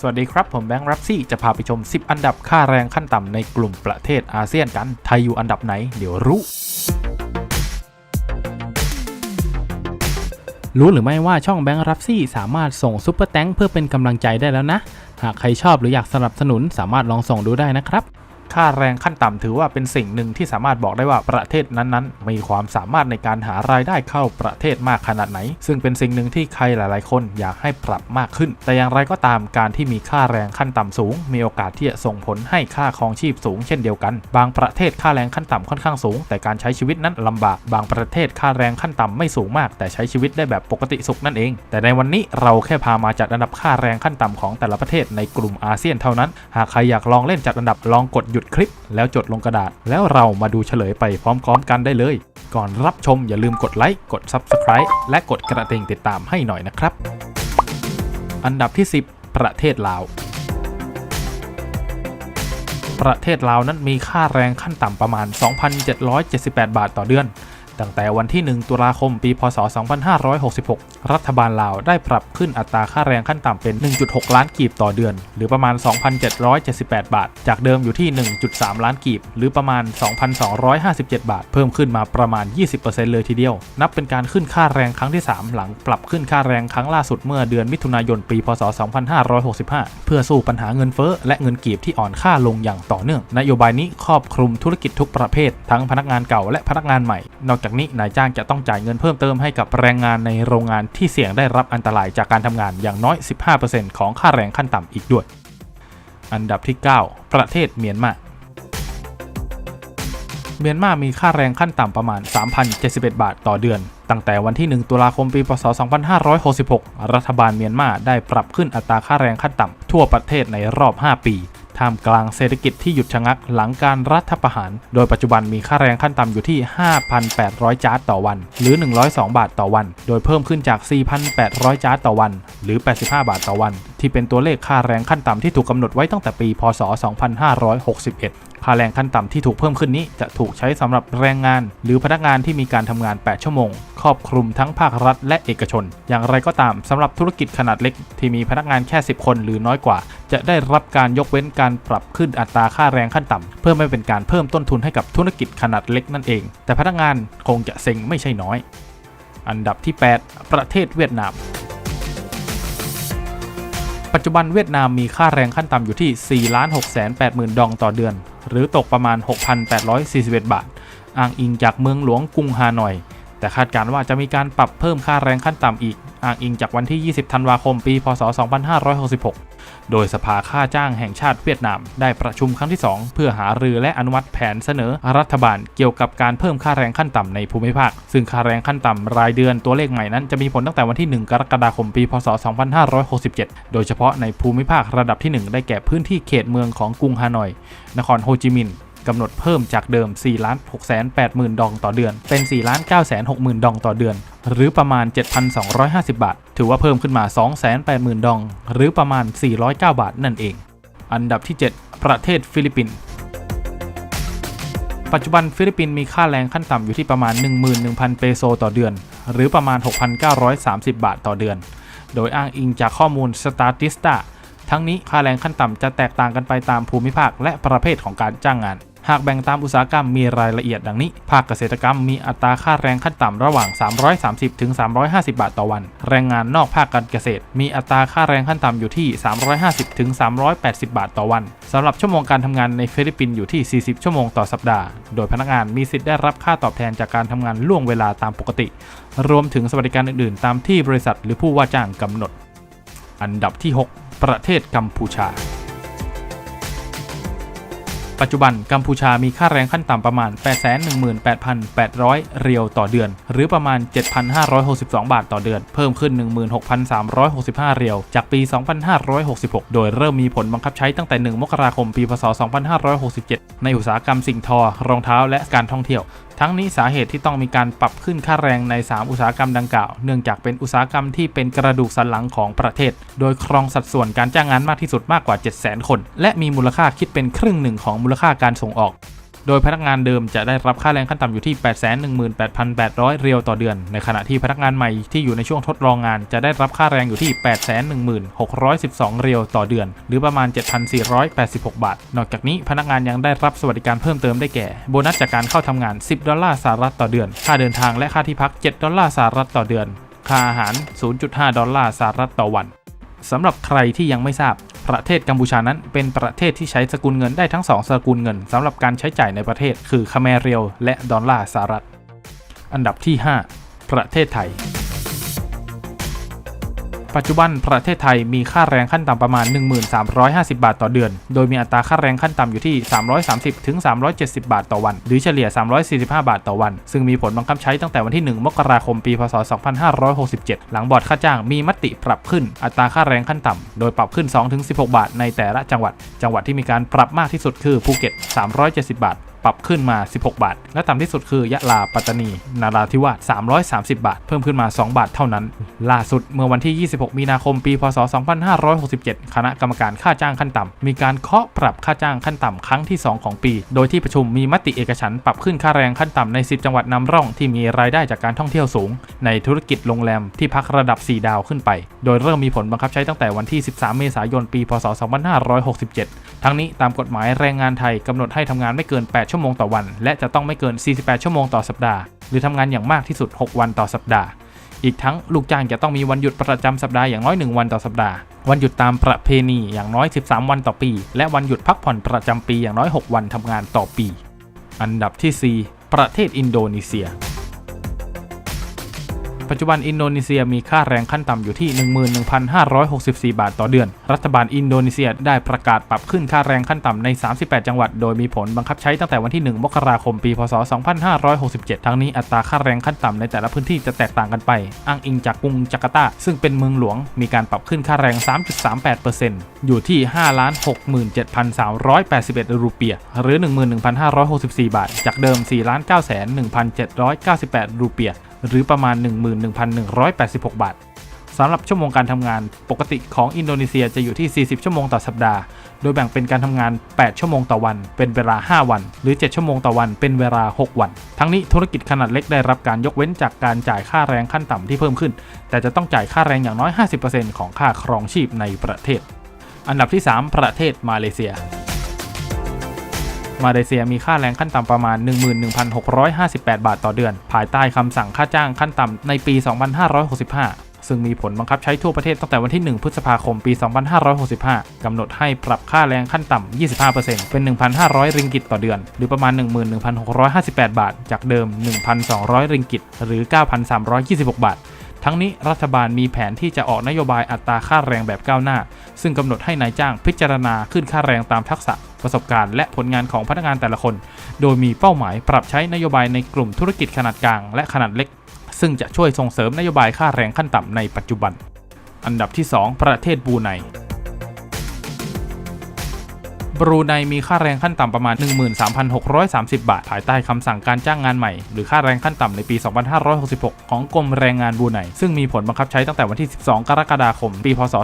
สวัสดีครับ ผมแบงค์รับซี่จะพาไปชม 10 อันดับค่าแรงขั้นต่ำในกลุ่มประเทศอาเซียนกัน ไทยอยู่อันดับไหน เดี๋ยวรู้รู้หรือไม่ว่าช่องแบงค์รับซี่สามารถส่งซุปเปอร์แตงเพื่อเป็นกำลังใจได้แล้วนะ หากใครชอบหรืออยากสนับสนุนสามารถลองส่งดูได้นะครับ ค่าแรงขั้นต่ำถือว่าเป็นสิ่งหนึ่งที่สามารถบอกได้ว่าประเทศนั้นๆ มีความสามารถในการหารายได้เข้าประเทศมากขนาดไหน ซึ่งเป็นสิ่งหนึ่งที่ใครหลาย ๆ คนอยากให้ปรับมากขึ้น แต่อย่างไรก็ตามการที่มีค่าแรงขั้นต่ำสูง มีโอกาสที่จะส่งผลให้ค่าครองชีพสูงเช่นเดียวกัน บางประเทศค่าแรงขั้นต่ำค่อนข้างสูง แต่การใช้ชีวิตนั้นลำบาก บางประเทศค่าแรงขั้นต่ำไม่สูงมาก แต่ใช้ชีวิตได้แบบปกติสุขนั่นเอง แต่ในวันนี้เราแค่พามาจัดอันดับค่าแรงขั้นต่ำของแต่ละประเทศในกลุ่มอาเซียนเท่านั้น หากใครอยากลองเล่นจัดอันดับลองกดยุดคลิปแล้วจดลงกระดาษ แล้วเรามาดูเฉลยไปพร้อมๆกันได้เลย ก่อนรับชมอย่าลืมกดไลค์กด Subscribe และกดกระดิ่งติดตามให้หน่อยนะครับ อันดับที่ 10 ประเทศลาว ประเทศลาวนั้นมีค่าแรงขั้นต่ำประมาณ 2,778 บาทต่อเดือน ตั้งแต่วันที่ 1 ตุลาคม ปี พศ 2566 รัฐบาลลาวได้ปรับขึ้นอัตราค่าแรงขั้นต่ำเป็น 1.6 ล้านกีบต่อเดือน หรือประมาณ 2,778 บาท จากเดิมอยู่ที่ 1.3 ล้านกีบ หรือประมาณ 2,257 บาท เพิ่มขึ้นมาประมาณ 20%เลยทีเดียว นับเป็นการขึ้นค่าแรงครั้งที่ 3 หลังปรับขึ้นค่าแรงครั้งล่าสุดเมื่อเดือนมิถุนายน ปี พศ 2565 เพื่อสู้ปัญหาเงินเฟ้อและเงินกีบที่อ่อนค่าลงอย่างต่อเนื่อง นโยบายนี้ครอบคลุมธุรกิจทุกประเภท ทั้งพนักงานเก่าและพนักงานใหม่ นอกจากนี้นายจ้างจะต้องจ่ายเงินเพิ่มเติมให้กับแรงงานในโรงงานที่เสี่ยงได้รับอันตรายจากการทำงานอย่างน้อย 15%ของค่าแรงขั้นต่ำอีกด้วย อันดับที่ 9 ประเทศเมียนมาเมียนมามีค่าแรงขั้นต่ำประมาณ 3,071 บาทต่อเดือน ตั้งแต่วันที่ 1 ตุลาคมปี พศ 2566 รัฐบาลเมียนมาได้ปรับขึ้นอัตราค่าแรงขั้นต่ำทั่วประเทศในรอบ 5 ปี ท่ามกลางเศรษฐกิจที่หยุดชะงักหลังการรัฐประหาร โดยปัจจุบันมีค่าแรงขั้นต่ำอยู่ที่ 5,800 จาร์ดต่อวัน หรือ 102 บาทต่อวัน โดยเพิ่มขึ้นจาก 4,800 จาร์ดต่อวัน หรือ 85 บาทต่อวัน ที่เป็นตัวเลขค่าแรงขั้นต่ำที่ถูกกำหนดไว้ตั้งแต่ปี พศ 2561 ค่าแรงขั้นต่ำที่ถูกเพิ่มขึ้นนี้จะถูกใช้สำหรับแรงงาน หรือพนักงานที่มีการทำงาน 8 ชั่วโมง ครอบคลุมทั้งภาครัฐและเอกชน อย่างไรก็ตามสำหรับธุรกิจขนาดเล็ก ที่มีพนักงานแค่ 10 คนหรือน้อยกว่า จะได้รับการยกเว้นการปรับขึ้นอัตราค่าแรงขั้นต่ำเพื่อไม่เป็นการเพิ่มต้นทุนให้กับธุรกิจขนาดเล็กนั่นเอง แต่พนักงานคงจะเซ็งไม่ใช่น้อย อันดับที่ 8 ประเทศเวียดนาม ปัจจุบันเวียดนามมีค่าแรงขั้นต่ำอยู่ที่ 4 6 8 0 0 0 0 ดองต่อเดือน หรือตกประมาณ 6,841 บาท อ้างอิงจากเมืองหลวงกรุงฮานอย แต่คาดการณ์ว่าจะมีการปรับเพิ่มค่าแรงขั้นต่ำอีก อ้างอิงจากวันที่ 20 ธันวาคม ปี พศ 2566 โดยสภาค่าจ้างแห่งชาติเวียดนาม ได้ประชุมครั้งที่ 2 เพื่อหารือและอนุมัติแผนเสนอรัฐบาลเกี่ยวกับการเพิ่มค่าแรงขั้นต่ำในภูมิภาค ซึ่งค่าแรงขั้นต่ำรายเดือนตัวเลขใหม่นั้นจะมีผลตั้งแต่วันที่ 1 กรกฎาคมปี พศ 2567 โดยเฉพาะในภูมิภาคระดับที่ 1 ได้แก่พื้นที่เขตเมืองของกรุงฮานอย นครโฮจิมินห์ กำหนดเพิ่มจากเดิม 4 6 8 0 0 0 0ดองต่อเดือน เป็น 4 9 6 0 0 0 0 ดองต่อเดือน หรือประมาณ 7,250 บาท ถือว่าเพิ่มขึ้นมา 280,000 ดอง หรือประมาณ 409 บาทนั่นเอง อันดับที่ 7 ประเทศฟิลิปปินส์ปัจจุบันฟิลิปปินส์มีค่าแรงขั้นต่ำอยู่ที่ประมาณ 11,000 เปโซต่อเดือน หรือประมาณ 6,930 บาทต่อเดือน โดยอ้างอิงจากข้อมูล Statista ทั้งนี้ค่าแรงขั้นต่ำจะแตกต่างกันไปตามภูมิภาคและประเภทของการจ้างงาน หากแบ่งตามอุตสาหกรรมมีรายละเอียดดังนี้ ภาคเกษตรกรรมมีอัตราค่าแรงขั้นต่ำระหว่าง 330 ถึง 350 บาทต่อวัน แรงงานนอกภาคการเกษตร มีอัตราค่าแรงขั้นต่ำอยู่ที่ 350 ถึง 380 บาทต่อวันสำหรับชั่วโมงการทำงานในฟิลิปปินส์อยู่ที่ 40 ชั่วโมงต่อสัปดาห์ โดยพนักงานมีสิทธิ์ได้รับค่าตอบแทนจากการทำงานล่วงเวลาตามปกติ รวมถึงสวัสดิการอื่นๆ ตามที่บริษัทหรือผู้ว่าจ้างกำหนด อันดับที่ 6 ประเทศกัมพูชา ปัจจุบันกัมพูชามีค่าแรงขั้นต่ำประมาณ 818,800 เรียวต่อเดือน หรือประมาณ 7,562 บาทต่อเดือน เพิ่มขึ้น 16,365 เรียว จากปี 2566 โดยเริ่มมีผลบังคับใช้ตั้งแต่ 1 มกราคม ปี พศ 2567 ในอุตสาหกรรมสิ่งทอ รองเท้าและการท่องเที่ยว ทั้งนี้สาเหตุที่ต้องมีการปรับขึ้นค่าแรงใน 3 อุตสาหกรรมดังกล่าว เนื่องจากเป็นอุตสาหกรรมที่เป็นกระดูกสันหลังของประเทศ โดยครองสัดส่วนการจ้างงานมากที่สุดมากกว่า 700,000 คน และมีมูลค่าคิดเป็นครึ่งหนึ่งของมูลค่าการส่งออก โดยพนักงานเดิมจะได้รับค่าแรงขั้นต่ำอยู่ที่ 818,800 เรียวต่อเดือน ในขณะที่พนักงานใหม่ที่อยู่ในช่วงทดลองงานจะได้รับค่าแรงอยู่ที่ 816,612 เรียวต่อเดือน หรือประมาณ 7,486 บาท นอกจากนี้พนักงานยังได้รับสวัสดิการเพิ่มเติมได้แก่ โบนัสจากการเข้าทำงาน 10 ดอลลาร์สหรัฐต่อเดือน ค่าเดินทางและค่าที่พัก 7 ดอลลาร์สหรัฐต่อเดือน ค่าอาหาร 0.5 ดอลลาร์สหรัฐต่อวันสำหรับใครที่ยังไม่ทราบ ประเทศกัมพูชานั้นเป็นประเทศที่ใช้สกุลเงินได้ทั้ง 2 สกุลเงินสำหรับการใช้จ่ายในประเทศคือคาเมเรียวและดอลลาร์สหรัฐ อันดับที่ 5 ประเทศไทย ปัจจุบันประเทศไทยมีค่าแรงขั้นต่ำประมาณ 1350 บาทต่อเดือน โดยมีอัตราค่าแรงขั้นต่ำอยู่ที่ 330ถึง370 บาทต่อวัน หรือเฉลี่ย 345 บาทต่อวัน ซึ่งมีผลบังคับใช้ตั้งแต่วันที่ 1 มกราคมปีพศ 2567 หลังบอร์ดค่าจ้างมีมติปรับขึ้นอัตราค่าแรงขั้นต่ำโดยปรับขึ้น 2-16 บาทในแต่ละจังหวัด จังหวัดที่มีการปรับมากที่สุดคือภูเก็ต 370 บาท ปรับขึ้นมา 16 บาท และต่ำที่สุดคือยะลาปัตตานี นาราธิวาส330 บาท เพิ่มขึ้นมา 2 บาทเท่านั้น ล่าสุดเมื่อวันที่ 26 มีนาคมปี พศ 2567 คณะกรรมการค่าจ้างขั้นต่ำมีการเคาะปรับค่าจ้างขั้นต่ำครั้งที่ 2 ของปี โดยที่ประชุมมีมติเอกฉันปรับขึ้นค่าแรงขั้นต่ำใน 10 จังหวัดนำร่องที่มีรายได้จากการท่องเที่ยวสูง ในธุรกิจโรงแรมที่พักระดับ 4 ดาวขึ้นไป โดยเริ่มมีผลบังคับใช้ตั้งแต่วันที่ 13 เมษายน ปี พศ 2567 ทั้งนี้ตามกฎหมายแรงงานไทยกำหนดให้ทำงานไม่เกิน 8ชั่วโมงต่อวัน และจะต้องไม่เกิน 48 ชั่วโมงต่อสัปดาห์ หรือทำงานอย่างมากที่สุด 6 วันต่อสัปดาห์ อีกทั้งลูกจ้างจะต้องมีวันหยุดประจำสัปดาห์อย่างน้อย 1 วันต่อสัปดาห์ วันหยุดตามประเพณีอย่างน้อย 13 วันต่อปี และวันหยุดพักผ่อนประจำปีอย่างน้อย 6 วันทำงานต่อปี อันดับที่ 4 ประเทศอินโดนีเซีย ปัจจุบันอินโดนีเซียมีค่าแรงขั้นต่ำอยู่ที่ 11,564 บาทต่อเดือน รัฐบาลอินโดนีเซียได้ประกาศปรับขึ้นค่าแรงขั้นต่ำใน 38 จังหวัด โดยมีผลบังคับใช้ตั้งแต่วันที่ 1 มกราคม ปี พศ 2567 ทั้งนี้อัตราค่าแรงขั้นต่ำในแต่ละพื้นที่จะแตกต่างกันไป อ้างอิงจากกรุงจาการ์ตา ซึ่งเป็นเมืองหลวง มีการปรับขึ้นค่าแรง 3.38%อยู่ที่ 5,67,381 รูเปีย หรือ 11,564 บาท จากเดิม 4,91,798 รูเปีย หรือประมาณ 11,186 บาทสำหรับชั่วโมงการทำงานปกติของอินโดนีเซียจะอยู่ที่ 40 ชั่วโมงต่อสัปดาห์ โดยแบ่งเป็นการทำงาน 8 ชั่วโมงต่อวัน เป็นเวลา 5 วัน หรือ 7 ชั่วโมงต่อวันเป็นเวลา 6 วัน ทั้งนี้ธุรกิจขนาดเล็กได้รับการยกเว้นจากการจ่ายค่าแรงขั้นต่ำที่เพิ่มขึ้น แต่จะต้องจ่ายค่าแรงอย่างน้อย 50%ของค่าครองชีพในประเทศ อันดับที่ 3 ประเทศมาเลเซีย มาเลเซียมีค่าแรงขั้นต่ำประมาณ 11,658 บาทต่อเดือน ภายใต้คำสั่งค่าจ้างขั้นต่ำในปี 2565 ซึ่งมีผลบังคับใช้ทั่วประเทศตั้งแต่วันที่ 1 พฤษภาคม ปี 2565 กำหนดให้ปรับค่าแรงขั้นต่ำ 25%เป็น 1,500 ริงกิตต่อเดือน หรือประมาณ 11,658 บาท จากเดิม 1,200 ริงกิต หรือ 9,326 บาท ทั้งนี้รัฐบาลมีแผนที่จะออกนโยบายอัตราค่าแรงแบบก้าวหน้า ซึ่งกำหนดให้นายจ้างพิจารณาขึ้นค่าแรงตามทักษะประสบการณ์และผลงานของพนักงานแต่ละคน โดยมีเป้าหมายปรับใช้นโยบายในกลุ่มธุรกิจขนาดกลางและขนาดเล็ก ซึ่งจะช่วยส่งเสริมนโยบายค่าแรงขั้นต่ำในปัจจุบัน อันดับที่ 2 ประเทศบูไน บรูไนมีค่าแรงขั้นต่ำประมาณ 13,630 บาท ภายใต้คำสั่งการจ้างงานใหม่ หรือค่าแรงขั้นต่ำในปี 2566 ของกรมแรงงานบรูไน ซึ่งมีผลบังคับใช้ตั้งแต่วันที่ 12 กรกฎาคม ปี พศ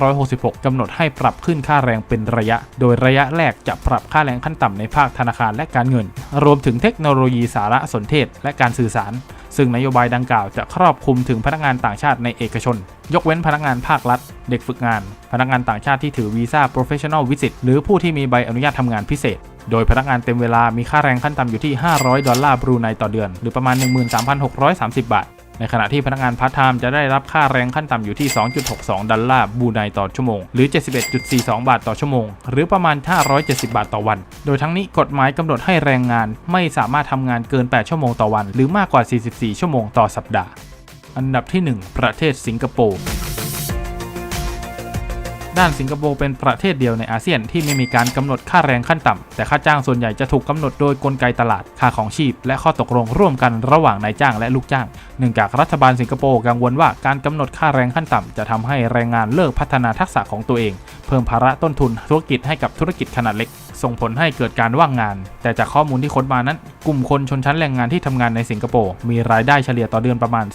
2566 กำหนดให้ปรับขึ้นค่าแรงเป็นระยะ โดยระยะแรกจะปรับค่าแรงขั้นต่ำในภาคธนาคารและการเงิน รวมถึงเทคโนโลยีสารสนเทศ และการสื่อสาร ซึ่งนโยบายดังกล่าวจะครอบคลุมถึงพนักงานต่างชาติในเอกชน ยกเว้นพนักงานภาครัฐ เด็กฝึกงาน พนักงานต่างชาติที่ถือวีซ่า professional visit หรือผู้ที่มีใบอนุญาตทำงานพิเศษ โดยพนักงานเต็มเวลามีค่าแรงขั้นต่ำอยู่ที่ 500 ดอลลาร์บรูไนต่อเดือน หรือประมาณ 13,630 บาท ในขณะที่พนักงานพาร์ทไทม์จะได้รับค่าแรงขั้นต่ำอยู่ที่ 2.62 ดอลลาร์บูไนต่อชั่วโมง หรือ 71.42 บาทต่อชั่วโมง หรือประมาณ 570 บาทต่อวัน โดยทั้งนี้กฎหมายกำหนดให้แรงงานไม่สามารถทำงานเกิน 8 ชั่วโมงต่อวัน หรือมากกว่า 44 ชั่วโมงต่อสัปดาห์ อันดับที่ 1 ประเทศสิงคโปร์ ด้านสิงคโปร์เป็นประเทศเดียวในอาเซียนที่ไม่มีการกำหนดค่าแรงขั้นต่ำแต่ค่าจ้างส่วนใหญ่จะถูกกำหนดโดยกลไกตลาด ค่าของชีพ และข้อตกลงร่วมกันระหว่างนายจ้างและลูกจ้าง เนื่องจากรัฐบาลสิงคโปร์กังวลว่าการกำหนดค่าแรงขั้นต่ำจะทำให้แรงงานเลิกพัฒนาทักษะของตัวเอง เพิ่มภาระต้นทุนธุรกิจให้กับธุรกิจขนาดเล็ก ส่งผลให้เกิดการว่างงาน แต่จากข้อมูลที่ค้นมานั้น กลุ่มคนชนชั้นแรงงานที่ทำงานในสิงคโปร์มีรายได้เฉลี่ยต่อเดือนประมาณ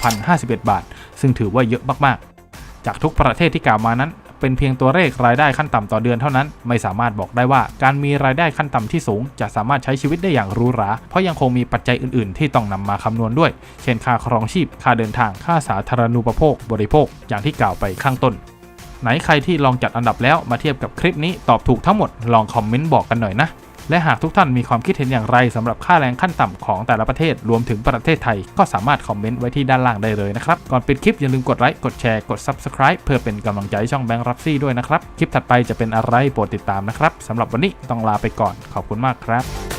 46,051 บาท ซึ่งถือว่าเยอะมากๆ จากทุกประเทศที่กล่าวมานั้น เป็นเพียงตัวเลขรายได้ขั้นต่ำต่อเดือนเท่านั้น ไม่สามารถบอกได้ว่าการมีรายได้ขั้นต่ำที่สูง จะสามารถใช้ชีวิตได้อย่างหรูหรา เพราะยังคงมีปัจจัยอื่นๆ ที่ต้องนำมาคำนวณด้วย เช่นค่าครองชีพ ค่าเดินทาง ค่าสาธารณูปโภค บริโภค อย่างที่กล่าวไปข้างต้นไหนใครที่ลองจัดอันดับแล้วมาเทียบกับคลิปนี้ตอบถูกทั้งหมดลองคอมเมนต์บอกกันหน่อยนะ และหากทุกท่านมีความคิดเห็นอย่างไรสำหรับค่าแรงขั้นต่ำของแต่ละประเทศรวมถึงประเทศไทย ก็สามารถคอมเมนต์ไว้ที่ด้านล่างได้เลยนะครับ ก่อนปิดคลิปอย่าลืมกดไลค์กดแชร์กด Subscribe เพื่อเป็นกำลังใจช่องแบงค์รับซี่ด้วยนะครับคลิปถัดไปจะเป็นอะไรโปรดติดตามนะครับสำหรับวันนี้ต้องลาไปก่อนขอบคุณมากครับ